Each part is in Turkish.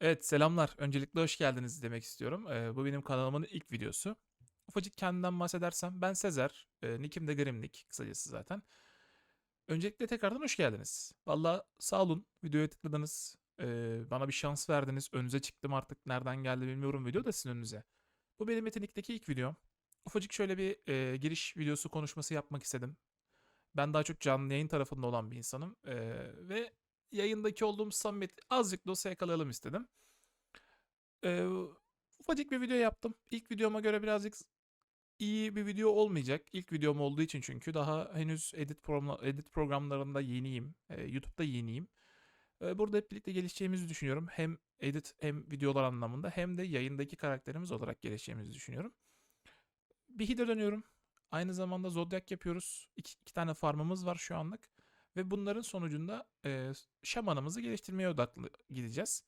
Evet, selamlar. Öncelikle hoş geldiniz demek istiyorum. Eee, bu benim kanalımın ilk videosu. Ufacık kendimden bahsedersem ben Sezer, eee, nickim de Grimnik kısacası zaten. Öncelikle tekrardan hoş geldiniz. Valla sağ olun, videoya tıkladınız, eee, bana bir şans verdiniz. Önünüze çıktım artık nereden geldi bilmiyorum video da sizin önünüze. Bu benim Metinlik'teki ilk videom. Ufacık şöyle bir eee, giriş videosu konuşması yapmak istedim. Ben daha çok canlı yayın tarafında olan bir insanım eee, ve yayındaki olduğum samimiyeti azıcık da olsa yakalayalım istedim. Eee, ufacık bir video yaptım. İlk videoma göre birazcık iyi bir video olmayacak. İlk videom olduğu için çünkü daha henüz edit, program, edit programlarında yeniyim. Eee, YouTube'da yeniyim. Eee, burada hep birlikte gelişeceğimizi düşünüyorum. Hem edit hem videolar anlamında hem de yayındaki karakterimiz olarak gelişeceğimizi düşünüyorum. Bir hide dönüyorum. Aynı zamanda Zodiac yapıyoruz. İki, iki tane farmımız var şu anlık. Ve bunların sonucunda eee şamanımızı geliştirmeye odaklı gideceğiz.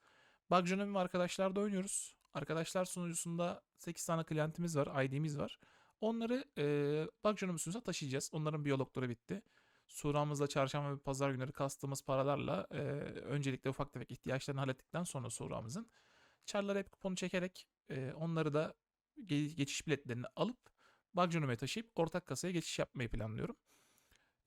Bugjonim ve arkadaşlar oynuyoruz. Arkadaşlar sunucusunda 8 tane klientimiz var, ID'miz var. Onları eee Bugjonim sunucusuna taşıyacağız. Onların biyologları bitti. Suramızda çarşamba ve pazar günleri kastığımız paralarla eee, öncelikle ufak tefek ihtiyaçlarını hallettikten sonra Suramızın çarlara hep kuponu çekerek eee, onları da ge- geçiş biletlerini alıp Bugjonom'a taşıyıp ortak kasaya geçiş yapmayı planlıyorum.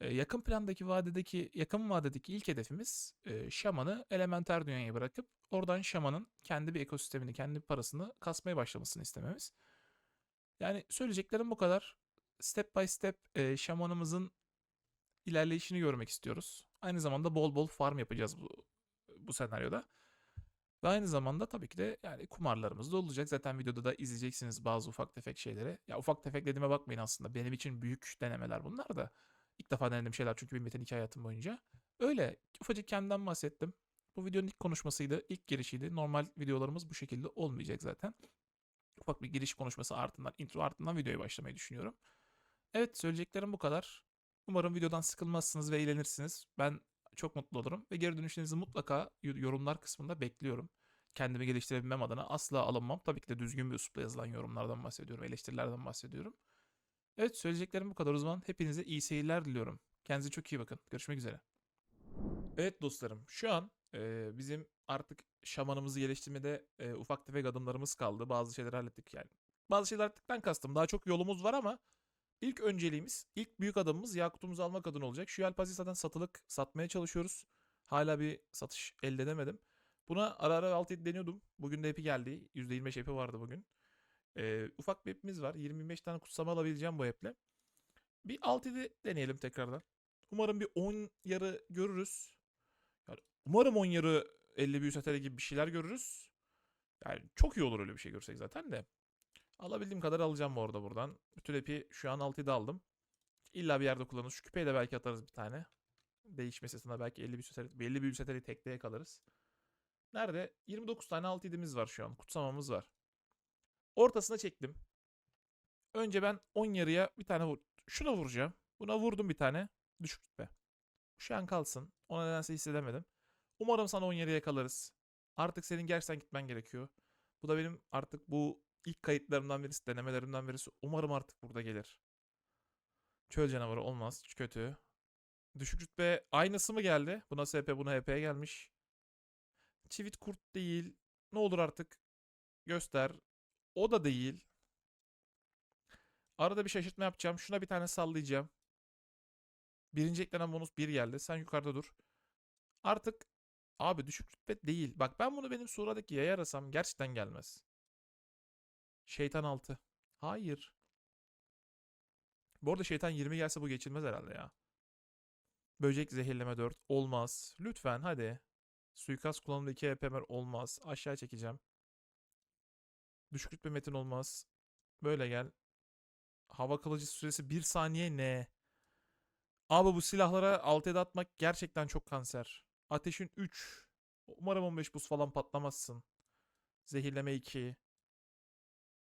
Yakın plandaki vadedeki yakın vadedeki ilk hedefimiz şamanı elementer dünyaya bırakıp oradan şamanın kendi bir ekosistemini, kendi parasını kasmaya başlamasını istememiz. Yani söyleyeceklerim bu kadar. Step by step şamanımızın ilerleyişini görmek istiyoruz. Aynı zamanda bol bol farm yapacağız bu bu senaryoda. Ve aynı zamanda tabii ki de yani kumarlarımız da olacak. Zaten videoda da izleyeceksiniz bazı ufak tefek şeyleri. Ya ufak tefek dediğime bakmayın aslında. Benim için büyük denemeler bunlar da. İlk defa denediğim şeyler çünkü benim Metin 2 hayatım boyunca. Öyle ufacık kendimden bahsettim. Bu videonun ilk konuşmasıydı, ilk girişiydi. Normal videolarımız bu şekilde olmayacak zaten. Ufak bir giriş konuşması ardından, intro ardından videoya başlamayı düşünüyorum. Evet söyleyeceklerim bu kadar. Umarım videodan sıkılmazsınız ve eğlenirsiniz. Ben çok mutlu olurum ve geri dönüşlerinizi mutlaka yorumlar kısmında bekliyorum. Kendimi geliştirebilmem adına asla alınmam. Tabii ki de düzgün bir üslupla yazılan yorumlardan bahsediyorum, eleştirilerden bahsediyorum. Evet söyleyeceklerim bu kadar o zaman. Hepinize iyi seyirler diliyorum. Kendinize çok iyi bakın. Görüşmek üzere. Evet dostlarım şu an e, bizim artık şamanımızı geliştirmede e, ufak tefek adımlarımız kaldı. Bazı şeyleri hallettik yani. Bazı şeyler hallettikten kastım. Daha çok yolumuz var ama ilk önceliğimiz, ilk büyük adımımız Yakut'umuzu almak adına olacak. Şu Yelpaze'yi zaten satılık satmaya çalışıyoruz. Hala bir satış elde edemedim. Buna ara ara alt deniyordum. Bugün de epi geldi. %25 epi vardı bugün. Ee, ufak bir app'imiz var. 20-25 tane kutsama alabileceğim bu app'le. Bir alt deneyelim tekrardan. Umarım bir 10 yarı görürüz. Yani umarım 10 yarı 50 büyü sateri gibi bir şeyler görürüz. Yani çok iyi olur öyle bir şey görsek zaten de. Alabildiğim kadar alacağım bu arada buradan. Bütün app'i şu an 6'da aldım. İlla bir yerde kullanırız. Şu küpeyi de belki atarız bir tane. Değişmesi adına belki 50 büyü sateri, 50 büyü sateri tekneye kalırız. Nerede? 29 tane alt idimiz var şu an. Kutsamamız var. Ortasına çektim. Önce ben 10 yarıya bir tane vur. Şuna vuracağım. Buna vurdum bir tane. Düşük gitme. Şu an kalsın. Ona nedense hissedemedim. Umarım sana 10 yarıya yakalarız. Artık senin gerçekten gitmen gerekiyor. Bu da benim artık bu ilk kayıtlarımdan birisi, denemelerimden birisi. Umarım artık burada gelir. Çöl canavarı olmaz. Kötü. Düşük rütbe aynısı mı geldi? Buna SP, buna HP gelmiş. Çivit kurt değil. Ne olur artık göster. O da değil. Arada bir şaşırtma yapacağım. Şuna bir tane sallayacağım. Birinci eklenen bonus 1 geldi. Sen yukarıda dur. Artık abi düşük rütbe değil. Bak ben bunu benim suradaki yaya arasam gerçekten gelmez. Şeytan 6. Hayır. Bu arada şeytan 20 gelse bu geçilmez herhalde ya. Böcek zehirleme 4. Olmaz. Lütfen hadi. Suikast kullanımda 2 EPMR olmaz. Aşağı çekeceğim. Düşük rütbe metin olmaz. Böyle gel. Hava kılıcı süresi 1 saniye ne? Abi bu silahlara alt ede atmak gerçekten çok kanser. Ateşin 3. Umarım 15 buz falan patlamazsın. Zehirleme 2.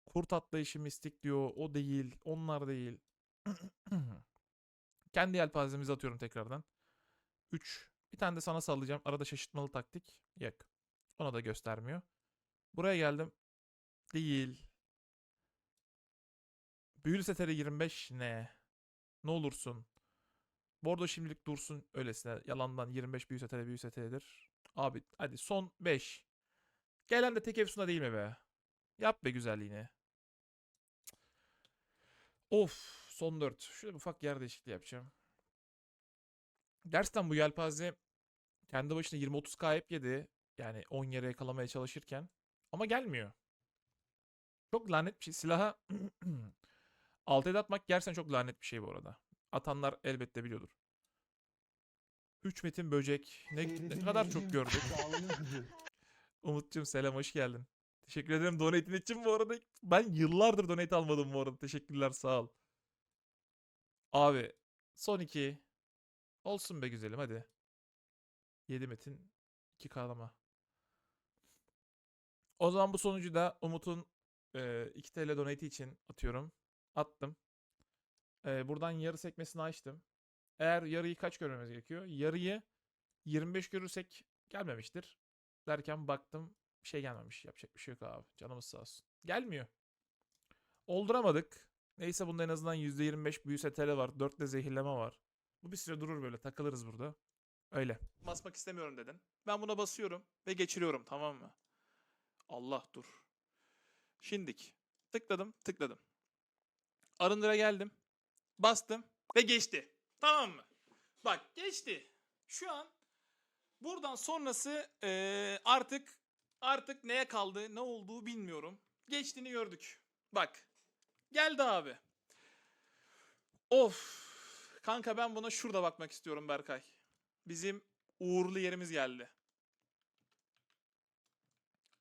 Kurt atlayışı mistik diyor. O değil. Onlar değil. Kendi yelpazemizi atıyorum tekrardan. 3. Bir tane de sana sallayacağım. Arada şaşırtmalı taktik. Yok. Ona da göstermiyor. Buraya geldim. Değil. Büyülü seteri 25 ne? Ne olursun. Bordo şimdilik dursun öylesine. Yalandan 25 büyü seteri büyü seteridir. Abi hadi son 5. Gelen de tek Efsun'a değil mi be? Yap be güzelliğini. Of son 4. Şöyle ufak yer değişikliği yapacağım. Gerçekten bu yelpaze kendi başına 20-30 kayıp yedi. Yani 10 yere yakalamaya çalışırken. Ama gelmiyor. Çok lanet bir şey. Silaha 6 7 atmak gerçekten çok lanet bir şey bu arada. Atanlar elbette biliyordur. 3 metin böcek. Ne, ne kadar çok gördük. Umut'cum selam hoş geldin. Teşekkür ederim donate'in için bu arada. Ben yıllardır donate almadım bu arada. Teşekkürler sağ ol. Abi son iki. Olsun be güzelim hadi. 7 metin 2 kalama. O zaman bu sonucu da Umut'un e, 2 TL donate için atıyorum. Attım. E, buradan yarı sekmesini açtım. Eğer yarıyı kaç görmemiz gerekiyor? Yarıyı 25 görürsek gelmemiştir. Derken baktım bir şey gelmemiş. Yapacak bir şey yok abi. Canımız sağ olsun. Gelmiyor. Olduramadık. Neyse bunda en azından %25 büyüse tele var. 4 de zehirleme var. Bu bir süre durur böyle. Takılırız burada. Öyle. Basmak istemiyorum dedin. Ben buna basıyorum ve geçiriyorum tamam mı? Allah dur. Şimdik. Tıkladım tıkladım. Arındıra geldim. Bastım ve geçti. Tamam mı? Bak geçti. Şu an buradan sonrası eee, artık artık neye kaldı ne olduğu bilmiyorum. Geçtiğini gördük. Bak. Geldi abi. Of. Kanka ben buna şurada bakmak istiyorum Berkay. Bizim uğurlu yerimiz geldi.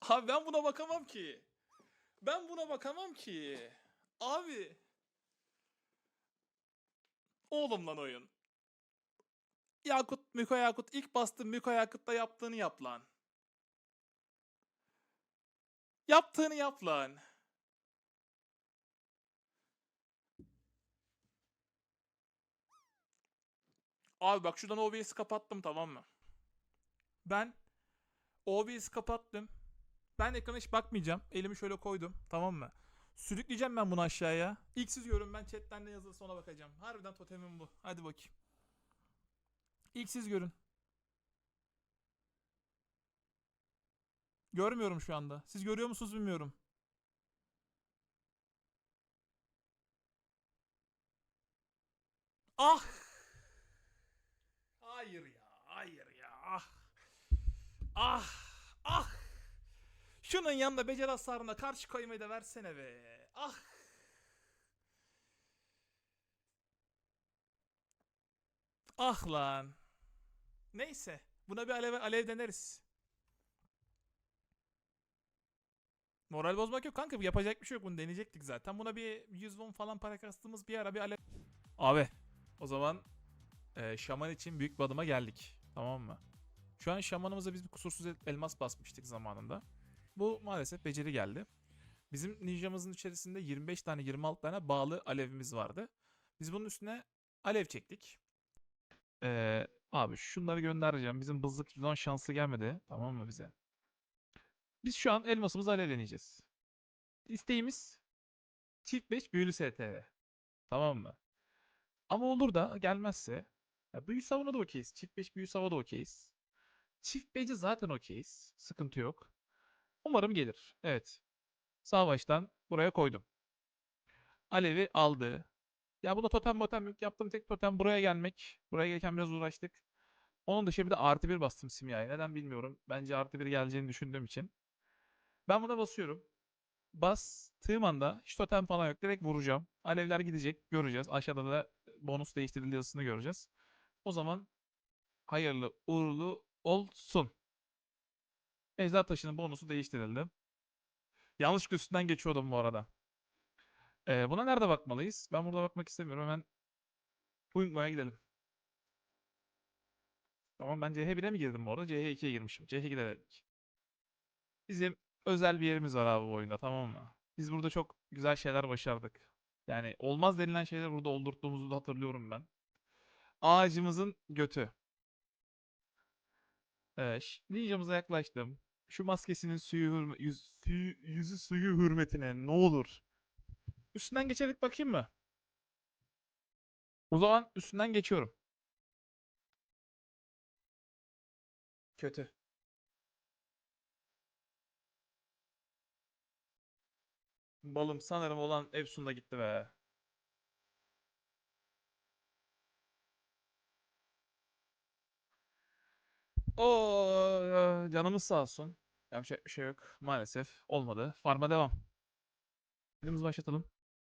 Abi ben buna bakamam ki. Ben buna bakamam ki. Abi. Oğlum lan oyun. Yakut, Miko Yakut ilk bastığın Miko Yakut'ta yaptığını yap lan. Yaptığını yap lan. Abi bak şuradan OBS'i kapattım tamam mı? Ben OBS'i kapattım. Ben ekrana hiç bakmayacağım. Elimi şöyle koydum. Tamam mı? Sürükleyeceğim ben bunu aşağıya. İlk siz görün ben chatten ne yazılırsa ona bakacağım. Harbiden totemim bu. Hadi bakayım. İlk siz görün. Görmüyorum şu anda. Siz görüyor musunuz bilmiyorum. Ah! Hayır ya, hayır ya. Ah! Ah! Şunun yanında beceri hasarına karşı koymayı da versene be. Ah! Ah lan. Neyse. Buna bir alev, alev deneriz. Moral bozmak yok kanka. Yapacak bir şey yok. Bunu deneyecektik zaten. Buna bir 100 won falan para kastığımız bir ara bir alev... Abi. O zaman e, şaman için büyük bir adıma geldik. Tamam mı? Şu an şamanımıza biz bir kusursuz el- elmas basmıştık zamanında. Bu maalesef beceri geldi. Bizim ninjamızın içerisinde 25 tane 26 tane bağlı alevimiz vardı. Biz bunun üstüne alev çektik. Ee, abi şunları göndereceğim. Bizim bızlık zon şanslı gelmedi. Tamam mı bize? Biz şu an elmasımızı alevleneceğiz. İsteğimiz çift 5 büyülü STV. Tamam mı? Ama olur da gelmezse ya büyü savuna da okeyiz. Çift 5 büyü sava da okeyiz. Çift 5'i zaten okeyiz. Sıkıntı yok. Umarım gelir. Evet. Sağ baştan buraya koydum. Alevi aldı. Ya bu da totem motem yok. Yaptığım tek totem buraya gelmek. Buraya gelirken biraz uğraştık. Onun dışı bir de artı bir bastım simyaya. Neden bilmiyorum. Bence artı bir geleceğini düşündüğüm için. Ben buna basıyorum. Bastığım anda hiç totem falan yok. Direkt vuracağım. Alevler gidecek. Göreceğiz. Aşağıda da bonus değiştirildiği yazısını göreceğiz. O zaman hayırlı uğurlu olsun. Ejder taşının bonusu değiştirildi. Yanlışlıkla üstünden geçiyordum bu arada. Ee, buna nerede bakmalıyız? Ben burada bakmak istemiyorum. Hemen Uyumaya gidelim. Tamam ben CH1'e mi girdim bu arada? CH2'ye girmişim. CH2'de dedik. Bizim özel bir yerimiz var abi bu oyunda tamam mı? Biz burada çok güzel şeyler başardık. Yani olmaz denilen şeyler burada oldurttuğumuzu da hatırlıyorum ben. Ağacımızın götü. Ş- ninjamıza yaklaştım. Şu maskesinin suyu yüz, suyu, yüzü suyu hürmetine ne olur. Üstünden geçerek bakayım mı? O zaman üstünden geçiyorum. Kötü. Balım sanırım olan Efsun'da gitti be. Oo, canımız sağ olsun. Yapacak bir şey yok. Maalesef olmadı. Farma devam. Videomuzu başlatalım.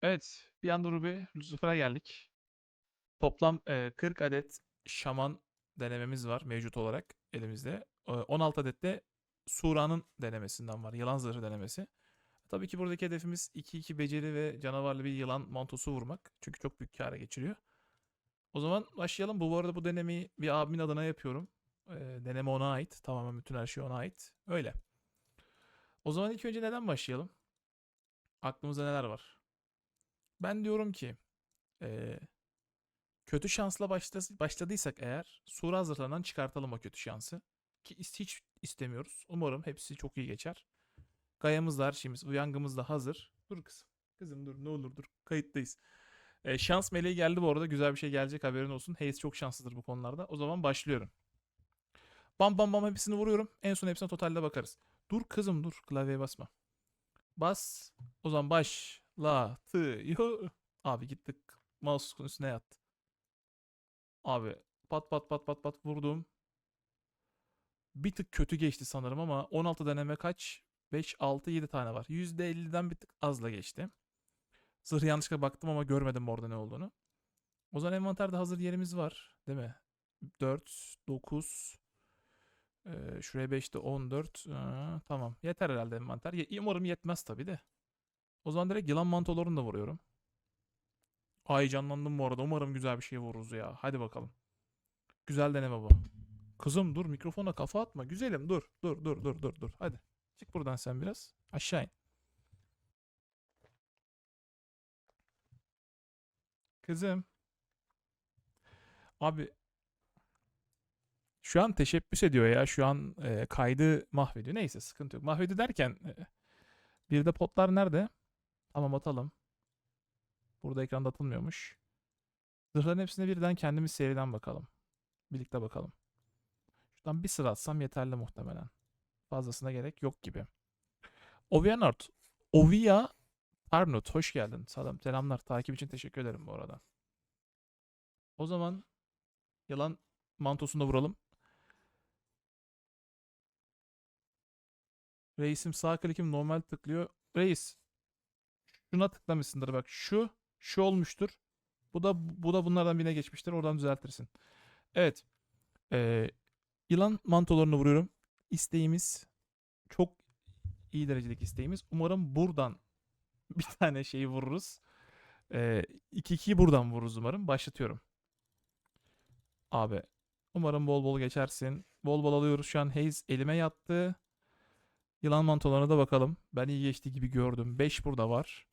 Evet, bir anda Ruby Lucifer'a geldik. Toplam e, 40 adet şaman denememiz var mevcut olarak elimizde. E, 16 adet de Sura'nın denemesinden var. Yılan zırhı denemesi. Tabii ki buradaki hedefimiz 2-2 beceri ve canavarlı bir yılan mantosu vurmak. Çünkü çok büyük kâra geçiriyor. O zaman başlayalım. Bu, bu arada bu denemeyi bir abimin adına yapıyorum. E, deneme ona ait. Tamamen bütün her şey ona ait. Öyle. O zaman ilk önce neden başlayalım? Aklımızda neler var? Ben diyorum ki e, kötü şansla başla- başladıysak eğer Sura hazırlanan çıkartalım o kötü şansı. Ki hiç istemiyoruz. Umarım hepsi çok iyi geçer. Gayamız da her şeyimiz, uyangımız da hazır. Dur kızım. Kızım dur ne olur dur. Kayıttayız. E, şans meleği geldi bu arada. Güzel bir şey gelecek haberin olsun. Hayes çok şanslıdır bu konularda. O zaman başlıyorum. Bam bam bam hepsini vuruyorum. En son hepsine totalde bakarız. Dur kızım dur. Klavyeye basma. Bas. O zaman başlatıyor. Abi gittik. Mouse'un üstüne yattı. Abi pat pat pat pat pat vurdum. Bir tık kötü geçti sanırım ama 16 deneme kaç? 5, 6, 7 tane var. %50'den bir tık azla geçti. Zırh yanlışlıkla baktım ama görmedim orada ne olduğunu. O zaman envanterde hazır yerimiz var. Değil mi? 4, 9, ee, şuraya 5'te 14. Aa, tamam. Yeter herhalde envanter. Ye- umarım yetmez tabii de. O zaman direkt yılan mantolarını da vuruyorum. Ay canlandım bu arada. Umarım güzel bir şey vururuz ya. Hadi bakalım. Güzel deneme bu. Kızım dur mikrofona kafa atma. Güzelim dur. Dur dur dur dur dur. Hadi. Çık buradan sen biraz. Aşağı in. Kızım. Abi şu an teşebbüs ediyor ya. Şu an e, kaydı mahvediyor. Neyse sıkıntı yok. Mahvediyor derken e, bir de potlar nerede? Tamam atalım. Burada ekranda atılmıyormuş. Zırhların hepsine birden kendimiz seriden bakalım. Birlikte bakalım. Şuradan bir sıra atsam yeterli muhtemelen. Fazlasına gerek yok gibi. Ovianort. Ovia Arnott hoş geldin. Selam, selamlar. Takip için teşekkür ederim bu arada. O zaman yalan mantosunu da vuralım. Reisim sağ klikim normal tıklıyor. Reis şuna tıklamışsındır bak. Şu şu olmuştur. Bu da bu da bunlardan birine geçmiştir. Oradan düzeltirsin. Evet. Ee, yılan mantolarını vuruyorum. İsteğimiz çok iyi derecedeki isteğimiz. Umarım buradan bir tane şeyi vururuz. Ee, 2-2'yi buradan vururuz umarım. Başlatıyorum. Abi umarım bol bol geçersin. Bol bol alıyoruz. Şu an Hayes elime yattı. Yılan mantolarına da bakalım. Ben iyi geçti gibi gördüm. 5 burada var.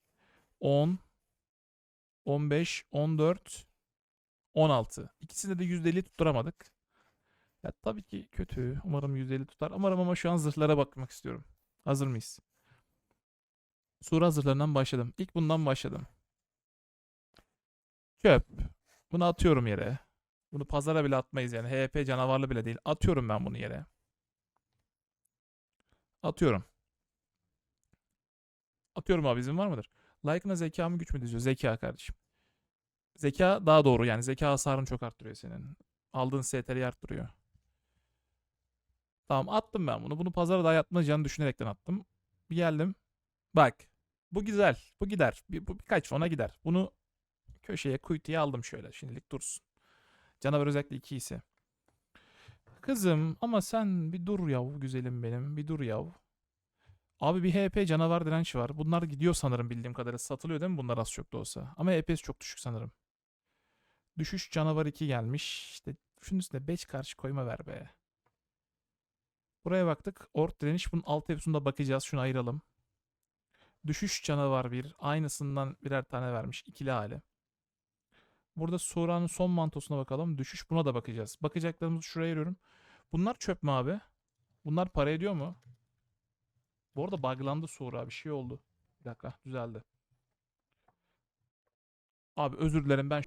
10 15 14 16. İkisinde de %50 tutturamadık. Ya tabii ki kötü. Umarım %50 tutar. Umarım ama şu an zırhlara bakmak istiyorum. Hazır mıyız? Sura hazırlarından başladım. İlk bundan başladım. Çöp. Bunu atıyorum yere. Bunu pazara bile atmayız yani. HP canavarlı bile değil. Atıyorum ben bunu yere. Atıyorum. Atıyorum abi izin var mıdır? Like'ına zeka mı güç mü diziyor? Zeka kardeşim. Zeka daha doğru yani zeka hasarını çok arttırıyor senin. Aldığın STR'yi arttırıyor. Tamam attım ben bunu. Bunu pazara daha yatmayacağını düşünerekten attım. Bir geldim. Bak. Bu güzel. Bu gider. Bir, bu birkaç ona gider. Bunu köşeye kuytuya aldım şöyle. Şimdilik dursun. Canavar özellikle 2 ise. Kızım ama sen bir dur yav güzelim benim. Bir dur yav. Abi bir HP canavar direnç var. Bunlar gidiyor sanırım bildiğim kadarıyla. Satılıyor değil mi bunlar az çok da olsa. Ama HP'si çok düşük sanırım. Düşüş canavar 2 gelmiş. İşte şunun üstüne 5 karşı koyma ver be. Buraya baktık. Ort direniş. Bunun alt hepsinde bakacağız. Şunu ayıralım. Düşüş canavar bir. Aynısından birer tane vermiş. ikili hali. Burada Sura'nın son mantosuna bakalım. Düşüş buna da bakacağız. Bakacaklarımızı şuraya ayırıyorum. Bunlar çöp mü abi? Bunlar para ediyor mu? Bu arada buglandı Sura. Bir şey oldu. Bir dakika düzeldi. Abi özür dilerim ben.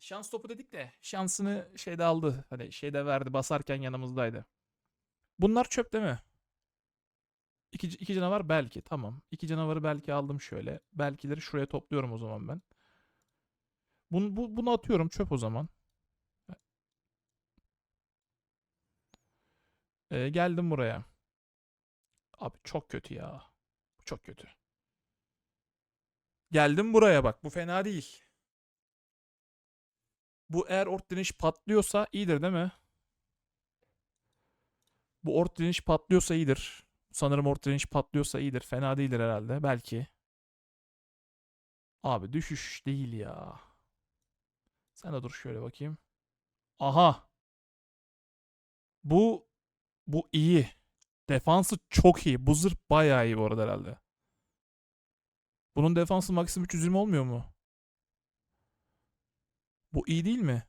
Şans topu dedik de şansını şeyde aldı. Hani şeyde verdi basarken yanımızdaydı. Bunlar çöp değil mi? 2 İki, iki canavar belki. Tamam. İki canavarı belki aldım şöyle. Belkileri şuraya topluyorum o zaman ben. Bunu, bu, bunu atıyorum çöp o zaman. Ee, geldim buraya. Abi çok kötü ya. Çok kötü. Geldim buraya bak. Bu fena değil. Bu eğer ort direniş patlıyorsa iyidir değil mi? Bu ort direniş patlıyorsa iyidir. Sanırım ort direniş patlıyorsa iyidir. Fena değildir herhalde. Belki. Abi düşüş değil ya. Sen de dur şöyle bakayım. Aha. Bu bu iyi. Defansı çok iyi. Bu zırh bayağı iyi bu arada herhalde. Bunun defansı maksimum 320 olmuyor mu? Bu iyi değil mi?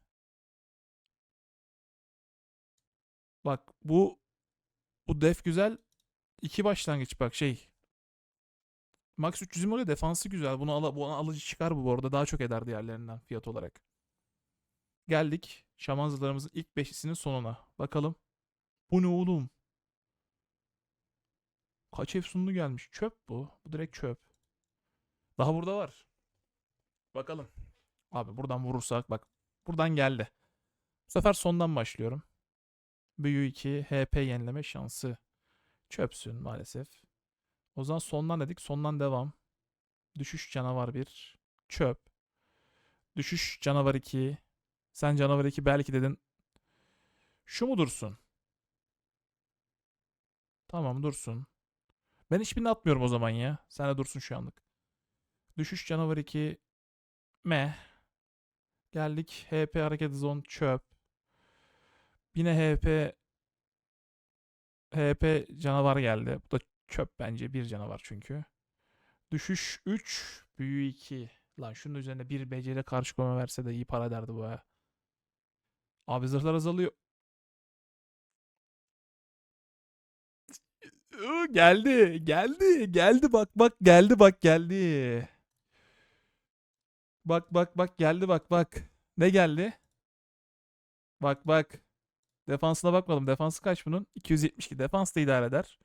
Bak bu bu def güzel. İki başlangıç bak şey. Max 320 oluyor defansı güzel. Bunu, ala, bunu alıcı çıkar bu bu arada. Daha çok eder diğerlerinden fiyat olarak. Geldik şaman zırhlarımızın ilk beşisinin sonuna. Bakalım. Bu ne oğlum? Kaç efsunlu gelmiş? Çöp bu. Bu direkt çöp. Daha burada var. Bakalım. Abi buradan vurursak bak. Buradan geldi. Bu sefer sondan başlıyorum. Büyü 2 HP yenileme şansı. Çöpsün maalesef. O zaman sondan dedik. Sondan devam. Düşüş canavar 1. Çöp. Düşüş canavar 2. Sen canavar 2 belki dedin. Şu mu dursun? Tamam dursun. Ben hiçbirini atmıyorum o zaman ya. Sen de dursun şu anlık. Düşüş canavar 2. Me. Geldik. HP hareket zone çöp. Yine HP HP canavar geldi. Bu da çöp bence. Bir canavar çünkü. Düşüş 3. Büyü 2. Lan şunun üzerine bir beceri karşı koyma verse de iyi para derdi bu ha. Abi zırhlar azalıyor. Geldi. Geldi. Geldi bak bak geldi bak geldi. Bak bak bak geldi bak bak. Ne geldi? Bak bak. Defansına bakmadım. Defansı kaç bunun? 272. Defans da idare eder.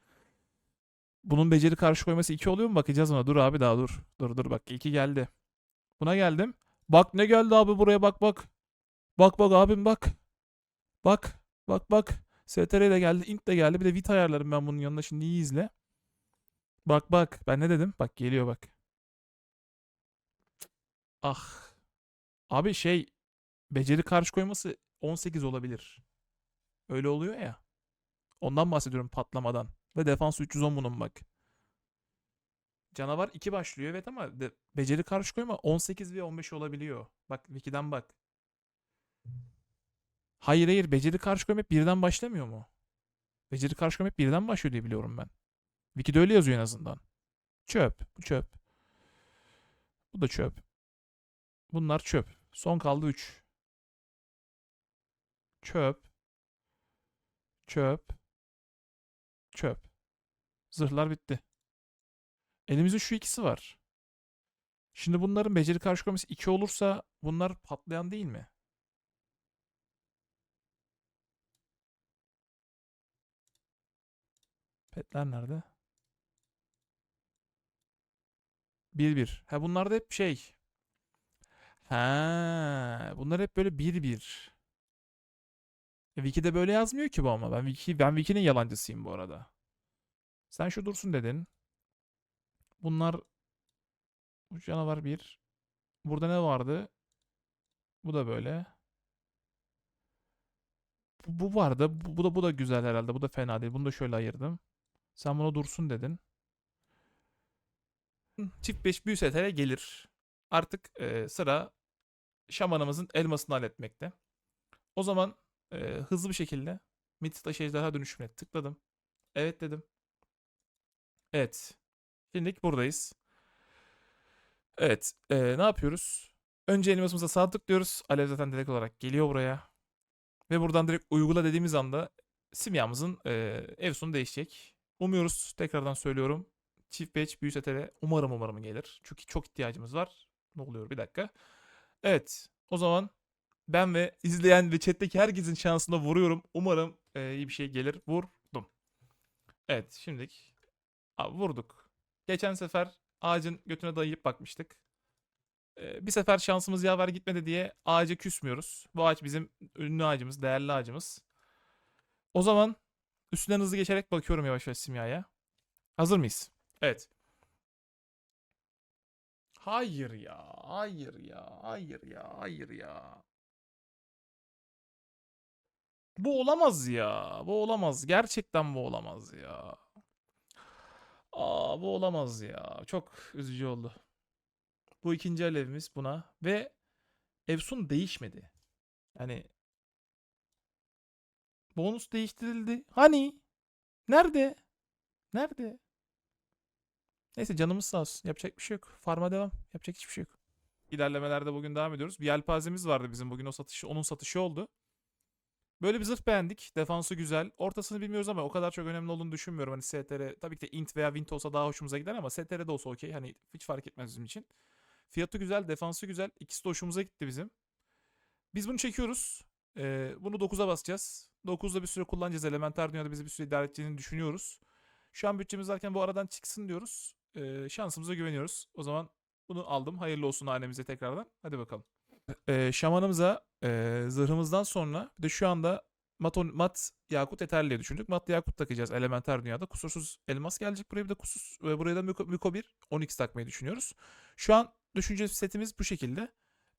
Bunun beceri karşı koyması 2 oluyor mu? Bakacağız ona. Dur abi daha dur. Dur dur bak 2 geldi. Buna geldim. Bak ne geldi abi buraya bak bak. Bak bak abim bak. Bak. Bak bak. STR de geldi. Int de geldi. Bir de Vit ayarlarım ben bunun yanına. Şimdi iyi izle. Bak bak. Ben ne dedim? Bak geliyor bak. Ah. Abi şey. Beceri karşı koyması 18 olabilir. Öyle oluyor ya. Ondan bahsediyorum patlamadan. Ve defans 310 bunun bak. Canavar 2 başlıyor evet ama de, beceri karşı koyma 18 ve 15 olabiliyor. Bak Wiki'den bak. Hayır hayır beceri karşı koyma birden başlamıyor mu? Beceri karşı koyma birden başlıyor diye biliyorum ben. Wiki'de öyle yazıyor en azından. Çöp. Bu çöp. Bu da çöp. Bunlar çöp. Son kaldı 3. Çöp. Çöp. Çöp. Zırhlar bitti. Elimizde şu ikisi var. Şimdi bunların beceri karşı koyması 2 olursa bunlar patlayan değil mi? Petler nerede? 1-1. Ha bunlar da hep şey. Ha, bunlar hep böyle 1-1. E, Wiki'de böyle yazmıyor ki bu ama. Ben Wiki, ben Wiki'nin yalancısıyım bu arada. Sen şu dursun dedin. Bunlar bu canavar bir. Burada ne vardı? Bu da böyle. Bu, bu vardı. Bu, bu da bu da güzel herhalde. Bu da fena değil. Bunu da şöyle ayırdım. Sen buna dursun dedin. Çift 5 büyü setere gelir. Artık e, sıra şamanımızın elmasını halletmekte. O zaman e, hızlı bir şekilde Mitis taşı ejderha dönüşümüne tıkladım. Evet dedim. Evet. Şimdilik buradayız. Evet. e, ne yapıyoruz? Önce elmasımıza sağ tıklıyoruz. Alev zaten direkt olarak geliyor buraya. Ve buradan direkt uygula dediğimiz anda simyamızın e, ev sonu değişecek. Umuyoruz tekrardan söylüyorum. Çift patch büyü setere umarım umarım gelir. Çünkü çok ihtiyacımız var. Ne oluyor bir dakika. Evet. O zaman ben ve izleyen ve chat'teki herkesin şansına vuruyorum. Umarım e, iyi bir şey gelir. Vurdum. Evet şimdilik Abi vurduk. Geçen sefer ağacın götüne dayayıp bakmıştık. Ee, bir sefer şansımız yaver gitmedi diye ağaca küsmüyoruz. Bu ağaç bizim ünlü ağacımız, değerli ağacımız. O zaman üstünden hızlı geçerek bakıyorum yavaş yavaş simyaya. Hazır mıyız? Evet. Hayır ya, hayır ya, hayır ya, hayır ya. Bu olamaz ya. Bu olamaz. Gerçekten bu olamaz ya. Aa bu olamaz ya. Çok üzücü oldu. Bu ikinci alevimiz buna ve Efsun değişmedi. Yani bonus değiştirildi. Hani? Nerede? Nerede? Neyse canımız sağ olsun. Yapacak bir şey yok. Farma devam. Yapacak hiçbir şey yok. İlerlemelerde bugün devam ediyoruz. Bir yelpazemiz vardı bizim bugün o satışı, onun satışı oldu. Böyle bir zırh beğendik. Defansı güzel. Ortasını bilmiyoruz ama o kadar çok önemli olduğunu düşünmüyorum. Hani STR tabii ki de int veya vint olsa daha hoşumuza gider ama STR de olsa okey. Hani hiç fark etmez bizim için. Fiyatı güzel, defansı güzel. İkisi de hoşumuza gitti bizim. Biz bunu çekiyoruz. Ee, bunu 9'a basacağız. 9'da bir süre kullanacağız. Elementer dünyada bizi bir süre idare edeceğini düşünüyoruz. Şu an bütçemiz varken bu aradan çıksın diyoruz. Ee, şansımıza güveniyoruz. O zaman bunu aldım. Hayırlı olsun hanemize tekrardan. Hadi bakalım. Ee, şamanımıza e, zırhımızdan sonra bir de şu anda mat, mat yakut yeterli diye düşündük. Mat yakut takacağız elementer dünyada. Kusursuz elmas gelecek buraya bir de kusursuz ve buraya da Miko, Miko 1 12 takmayı düşünüyoruz. Şu an düşünce setimiz bu şekilde.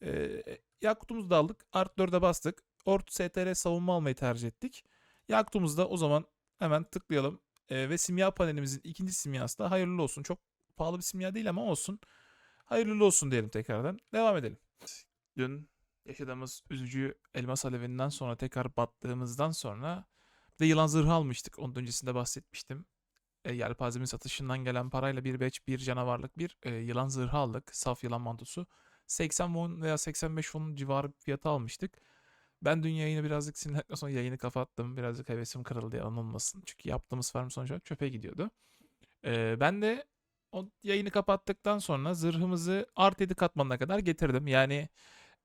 Ee, yakutumuzu da aldık. Art 4'e bastık. Ort STR savunma almayı tercih ettik. Yakutumuzu da o zaman hemen tıklayalım. Ee, ve simya panelimizin ikinci simyası da hayırlı olsun. Çok pahalı bir simya değil ama olsun. Hayırlı olsun diyelim tekrardan. Devam edelim. Dün yaşadığımız üzücü elmas alevinden sonra tekrar battığımızdan sonra bir de yılan zırhı almıştık. Onun öncesinde bahsetmiştim. E, yelpazemin satışından gelen parayla bir beç, bir canavarlık, bir e, yılan zırhı aldık. Saf yılan mantosu. 80 won veya 85 won civarı bir fiyata almıştık. Ben dün yayını birazcık sinirlendikten sonra yayını kapattım. Birazcık hevesim kırıldı yalan olmasın. Çünkü yaptığımız farm sonuç çöpe gidiyordu. E, ben de o yayını kapattıktan sonra zırhımızı art 7 katmanına kadar getirdim. Yani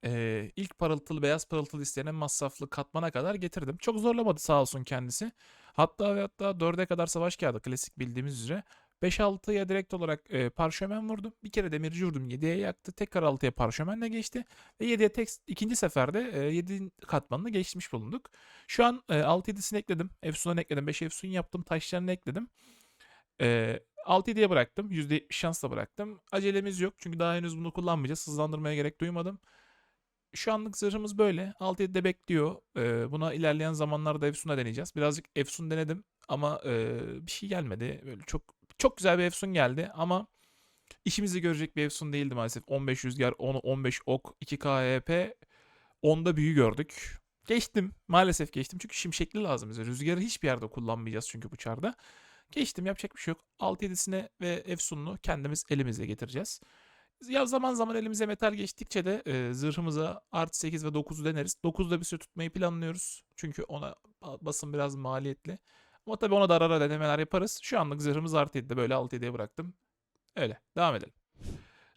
e, ilk parıltılı beyaz parıltılı istenen masraflı katmana kadar getirdim. Çok zorlamadı sağ olsun kendisi. Hatta ve hatta 4'e kadar savaş kağıdı klasik bildiğimiz üzere. 5-6'ya direkt olarak e, parşömen vurdum. Bir kere demirci vurdum 7'ye yaktı. Tekrar 6'ya parşömenle geçti. Ve 7'ye tek, ikinci seferde e, 7 katmanını geçmiş bulunduk. Şu an e, 6-7'sini ekledim. Efsun'u ekledim. 5 Efsun yaptım. Taşlarını ekledim. E, 6-7'ye bıraktım. %70 şansla bıraktım. Acelemiz yok. Çünkü daha henüz bunu kullanmayacağız. Hızlandırmaya gerek duymadım. Şu anlık zırhımız böyle. 6-7'de bekliyor. Ee, buna ilerleyen zamanlarda Efsun'a deneyeceğiz. Birazcık Efsun denedim ama e, bir şey gelmedi. Böyle çok çok güzel bir Efsun geldi ama işimizi görecek bir Efsun değildi maalesef. 15 rüzgar, 10 15 ok, 2 KHP, 10'da büyü gördük. Geçtim. Maalesef geçtim. Çünkü şimşekli lazım bize. Rüzgarı hiçbir yerde kullanmayacağız çünkü bu çarda. Geçtim. Yapacak bir şey yok. 6-7'sine ve Efsun'unu kendimiz elimizle getireceğiz. Ya zaman zaman elimize metal geçtikçe de e, zırhımıza artı 8 ve 9'u deneriz. 9'da bir süre tutmayı planlıyoruz. Çünkü ona basın biraz maliyetli. Ama tabii ona da ara ara denemeler yaparız. Şu anlık zırhımız artı 7'de böyle 6 7'ye bıraktım. Öyle. Devam edelim.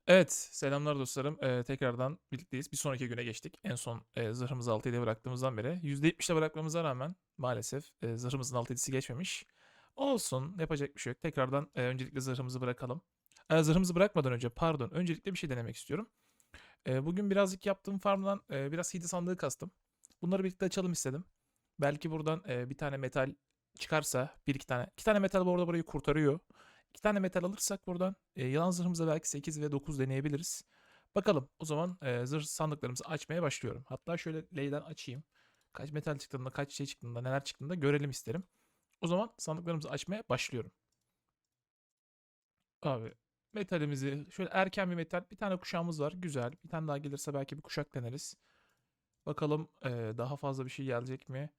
Evet. Selamlar dostlarım. Ee, tekrardan birlikteyiz. Bir sonraki güne geçtik. En son e, zırhımızı 6 7'ye bıraktığımızdan beri. %70'de bırakmamıza rağmen maalesef e, zırhımızın 6 7'si geçmemiş. Olsun. Yapacak bir şey yok. Tekrardan e, öncelikle zırhımızı bırakalım. E, zırhımızı bırakmadan önce pardon. Öncelikle bir şey denemek istiyorum. E, bugün birazcık yaptığım farmdan e, biraz hidi sandığı kastım. Bunları birlikte açalım istedim. Belki buradan e, bir tane metal çıkarsa bir iki tane. iki tane metal bu arada burayı kurtarıyor. İki tane metal alırsak buradan e, yılan zırhımıza belki 8 ve 9 deneyebiliriz. Bakalım o zaman e, zırh sandıklarımızı açmaya başlıyorum. Hatta şöyle leyden açayım. Kaç metal çıktığında, kaç şey çıktığında, neler çıktığında görelim isterim. O zaman sandıklarımızı açmaya başlıyorum. Abi metalimizi şöyle erken bir metal bir tane kuşağımız var güzel bir tane daha gelirse belki bir kuşak deneriz bakalım eee, daha fazla bir şey gelecek mi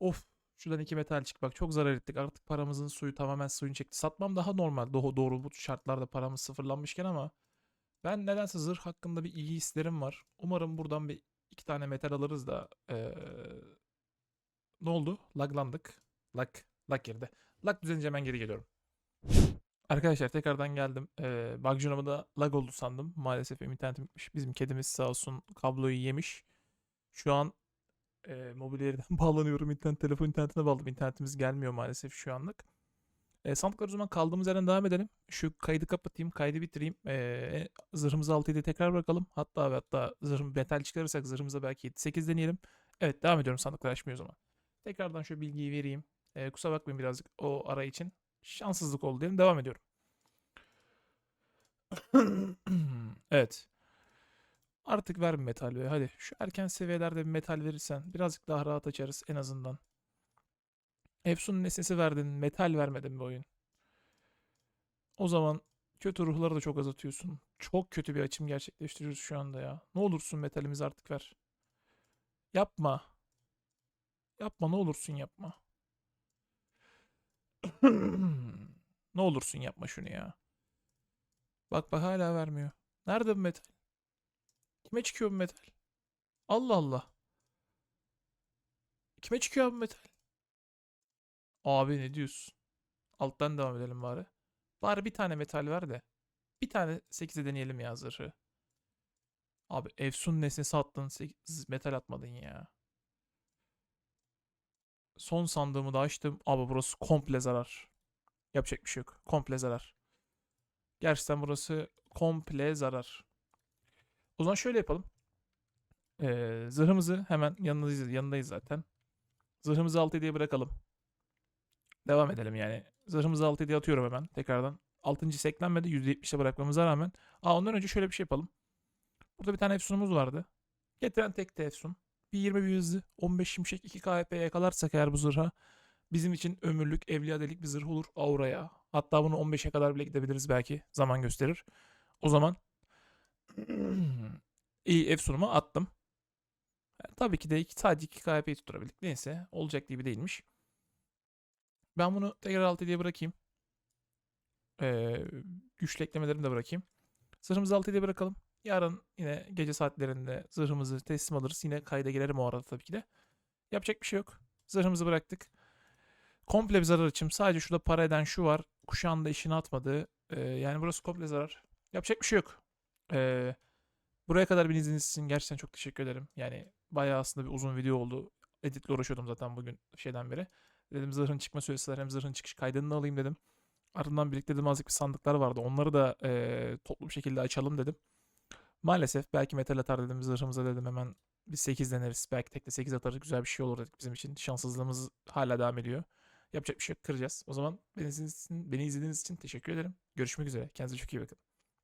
of şuradan iki metal çık bak çok zarar ettik. Artık paramızın suyu tamamen suyunu çekti. Satmam daha normal. Doğru, doğru bu şartlarda paramız sıfırlanmışken ama ben nedense zırh hakkında bir iyi hislerim var. Umarım buradan bir iki tane metal alırız da eee, ne oldu? Laglandık. Lag lag girdi. Lag düzelince hemen geri geliyorum. Arkadaşlar tekrardan geldim. Ee, Bug da lag oldu sandım. Maalesef internetim gitmiş. Bizim kedimiz sağ olsun kabloyu yemiş. Şu an e, mobil bağlanıyorum. İnternet, telefon internetine bağladım. İnternetimiz gelmiyor maalesef şu anlık. E, sandıklar o zaman kaldığımız yerden devam edelim. Şu kaydı kapatayım, kaydı bitireyim. E, zırhımızı 6 tekrar bırakalım. Hatta ve hatta zırhım metal çıkarırsak zırhımıza belki 7-8 deneyelim. Evet devam ediyorum sandıklar açmıyor o zaman. Tekrardan şu bilgiyi vereyim. E, kusura bakmayın birazcık o ara için. Şanssızlık oldu diyelim. Devam ediyorum. evet. Artık ver bir metal be. Hadi şu erken seviyelerde bir metal verirsen birazcık daha rahat açarız en azından. Efsun'un nesnesi verdin. Metal vermedin bir oyun. O zaman kötü ruhları da çok azaltıyorsun. Çok kötü bir açım gerçekleştiriyoruz şu anda ya. Ne olursun metalimizi artık ver. Yapma. Yapma ne olursun yapma. ne olursun yapma şunu ya. Bak bak hala vermiyor. Nerede bu metal? Kime çıkıyor bu metal? Allah Allah. Kime çıkıyor bu metal? Abi ne diyorsun? Alttan devam edelim bari. Bari bir tane metal ver de. Bir tane 8'e deneyelim ya zırhı. Abi Efsun nesnesi attın. sekiz- Metal atmadın ya. Son sandığımı da açtım. Abi burası komple zarar. Yapacak bir şey yok. Komple zarar. Gerçekten burası komple zarar. O zaman şöyle yapalım. Ee, zırhımızı hemen yanındayız, yanındayız zaten. Zırhımızı 6 diye bırakalım. Devam edelim yani. Zırhımızı 6 diye atıyorum hemen tekrardan. 6. seklenmedi. %70'e bırakmamıza rağmen. Aa ondan önce şöyle bir şey yapalım. Burada bir tane efsunumuz vardı. Getiren tek de efsun. Bir 20 bir hızlı. 15 şimşek 2 KP yakalarsak eğer bu zırha bizim için ömürlük evliya delik bir zırh olur auraya. Hatta bunu 15'e kadar bile gidebiliriz belki. Zaman gösterir. O zaman iyi efsunumu attım. Yani tabii ki de iki, sadece 2 KP'yi tutturabildik. Neyse olacak gibi değilmiş. Ben bunu tekrar 6 diye bırakayım. Ee, güçlü eklemelerimi de bırakayım. Zırhımızı 6 diye bırakalım. Yarın yine gece saatlerinde zırhımızı teslim alırız. Yine kayda girerim o arada tabii ki de. Yapacak bir şey yok. Zırhımızı bıraktık. Komple bir zarar açım. Sadece şurada para eden şu var. Kuşağın da işini atmadı. Ee, yani burası komple zarar. Yapacak bir şey yok. Ee, buraya kadar beni izlediğiniz için gerçekten çok teşekkür ederim. Yani bayağı aslında bir uzun video oldu. Editle uğraşıyordum zaten bugün şeyden beri. Dedim zırhın çıkma süresi var hem zırhın çıkış kaydını alayım dedim. Ardından birlikte azıcık bir sandıklar vardı. Onları da e, toplu bir şekilde açalım dedim. Maalesef belki metal atar dedim zırhımıza dedim hemen bir 8 deneriz. Belki tek de 8 atarız güzel bir şey olur dedik bizim için. Şanssızlığımız hala devam ediyor. Yapacak bir şey yok kıracağız. O zaman beni izlediğiniz için, beni izlediğiniz için teşekkür ederim. Görüşmek üzere. Kendinize çok iyi bakın.